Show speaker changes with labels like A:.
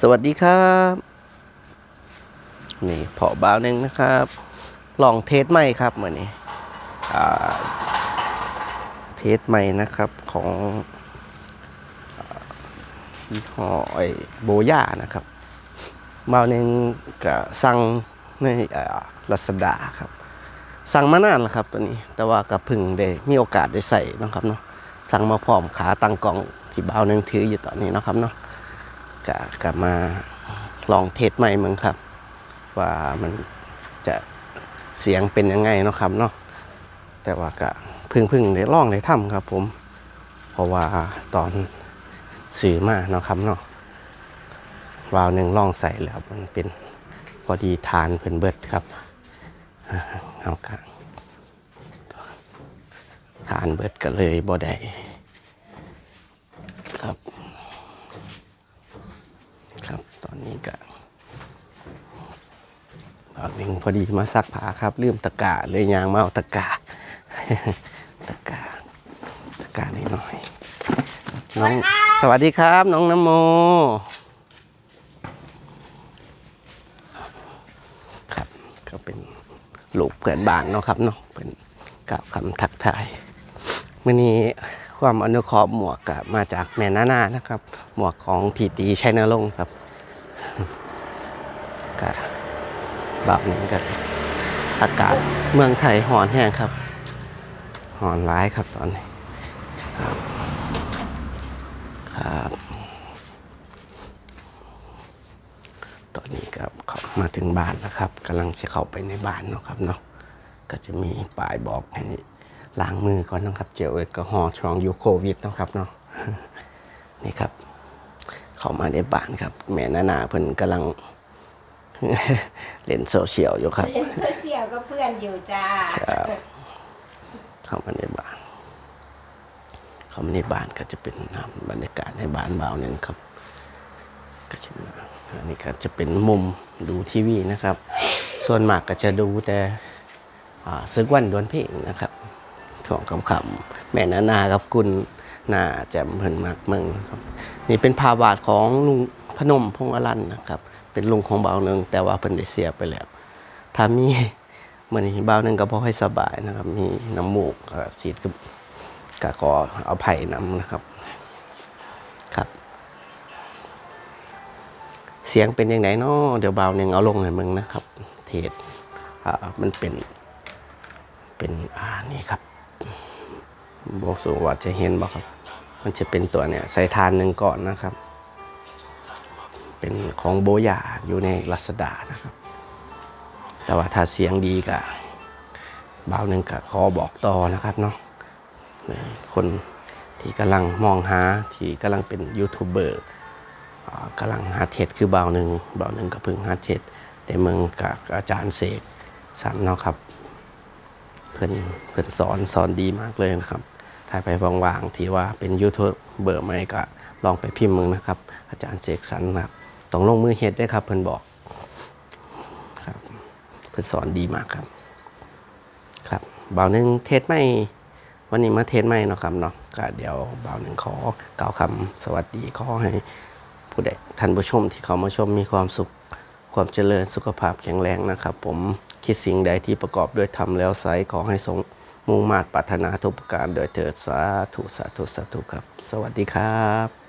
A: สวัสดีครับนี่พอบาวนึงนะครับ ลองเทสใหม่ครับเหมือนนี้อ่าเทสใหม่นะครับของยี่ห้อไอโบย่านะครับบาวนึงก็สั่งในลัสดาครับ สั่งมานานแล้วครับตัวนี้ แต่ว่ากับพึ่งได้มีโอกาสได้ใส่นะครับเนาะสั่งมาพร้อมขาตั้งกล่องที่บาวนึงถืออยู่ตอนนี้นะครับเนาะ กะกลับมาลองเทสใหม่มึงครับ ว่ามันจะเสียงเป็นยังไงเนาะครับเนาะแต่ว่าก็เพึ่งพึ่งได้ลองได้ทำครับ ผม เพราะว่าตอนสื่อมาเนาะครับเนาะวาวหนึ่งลองใส่แล้วมันเป็นพอดีทานเพิ่นเบิดครับเอากะทานเบิดก็เลยบ่ได้ครับ ครับ ต อนนี้ก็บาวหนึ่งพอดีมาซักผ้าครับลืมตะกร้าเลยยางมาเอาตะกร้าตะกร้าตะกร้านิดหน่อยน้องสวัสดีครับ น้องน้ำโมครับก็เป็นลูกเพื่อนบ้านเนาะครับเนาะเป็นกล่าวคำทักทายมื่อนี้ความอนุเคราะห์หมวกมาจากแม่นานานะครับ หมวกของพีตีชัยนรงค์ครับ ก็แบบนี้ก็อากาศเมืองไทยหอนแห้งครับหอนร้ายครับตอนนี้ครับครับตอนนี้ครับเขามาถึงบ้านนะครับกำลังจะเข้าไปในบ้านเนาะครับเนาะก็จะมีป้ายบอกให้ล้างมือก่อนนะครับ เจลแอลกอฮอล์ช่องยูโควิดนะครับเนาะนี่ครับ เข้ามาในบ้านครับ แม่นานาเพิ่นกำลัง เล่นโซเชียลอยู่ครับ
B: เล่นโซเชียลก็เพื่อนอยู่จ้า
A: ครับเข้ามาในบ้าน เข้ามาในบ้านก็จะเป็นบรรยากาศในบ้านเบาหนึ่งครับ ก็จะมีอันนี้ก็จะเป็นมุมดูทีวีนะครับ ส่วนมากก็จะดูแต่อ่าซึกวันดวลเพลงนะครับถ่วงคำๆแม่นานากับคุณนาแจ่มเพิ่นมากเมืองครับ นี่เป็นภาพวาดของลุงพนมพงษ์อรันนะครับ เป็นลุงของเบาหนึ่งแต่ว่าเพิ่นได้เสียไปแล้วถ้ามีเหมือนเบาหนึ่งก็พอให้สบายนะครับ มีน้ำมูกก็สีดกับกะขอเอาไผ่น้ำนะครับครับ เสียงเป็นยังไงเนาะเดี๋ยวเบาหนึ่งเอาลงให้มึงนะครับ เทศอ่ามันเป็น เป็นอ่านี่ครับบอกสูว่าจะเห็นบ่ครับ มันจะเป็นตัวเนี่ยใส่ทานหนึ่งก่อนนะครับ เป็นของโบยาอยู่ในลัสดานะครับ แต่ว่าถ้าเสียงดีก็เบาหนึ่งก็ขอบอกต่อนะครับเนาะคนที่กำลังมองหาที่กำลังเป็นยูทูบเบอร์กำลังหาเทศคือเบาหนึ่งเบาหนึ่งก็เพิ่งหาเทศในเมืองกับอาจารย์เสกสันเนาะครับเพื่อนเพื่อนสอนสอนดีมากเลยนะครับถ้าไปว่างๆที่ว่าเป็นยูทูบเบอร์ใหม่ก็ลองไปพิมพ์มึงนะครับ อาจารย์เสกสรรนะครับ ต้องลงมือเฮ็ดด้วยครับเพื่อนบอกครับเพื่อนสอนดีมากครับ ครับบ่าวหนึ่งเทศไม่วันนี้มาเทศไม่เนาะครับเนาะก็เดี๋ยวบ่าวหนึ่งขอกล่าวคำสวัสดีขอให้ผู้ใดท่านผู้ชมที่เขามาชมมีความสุขความเจริญสุขภาพแข็งแรงนะครับ ผมคิดสิ่งใดที่ประกอบด้วยธรรมแล้วไซขอให้สมมุ่งมาตรปรารถนาทุกประการโดยเถิดสาธุสาธุสาธุครับ สวัสดีครับ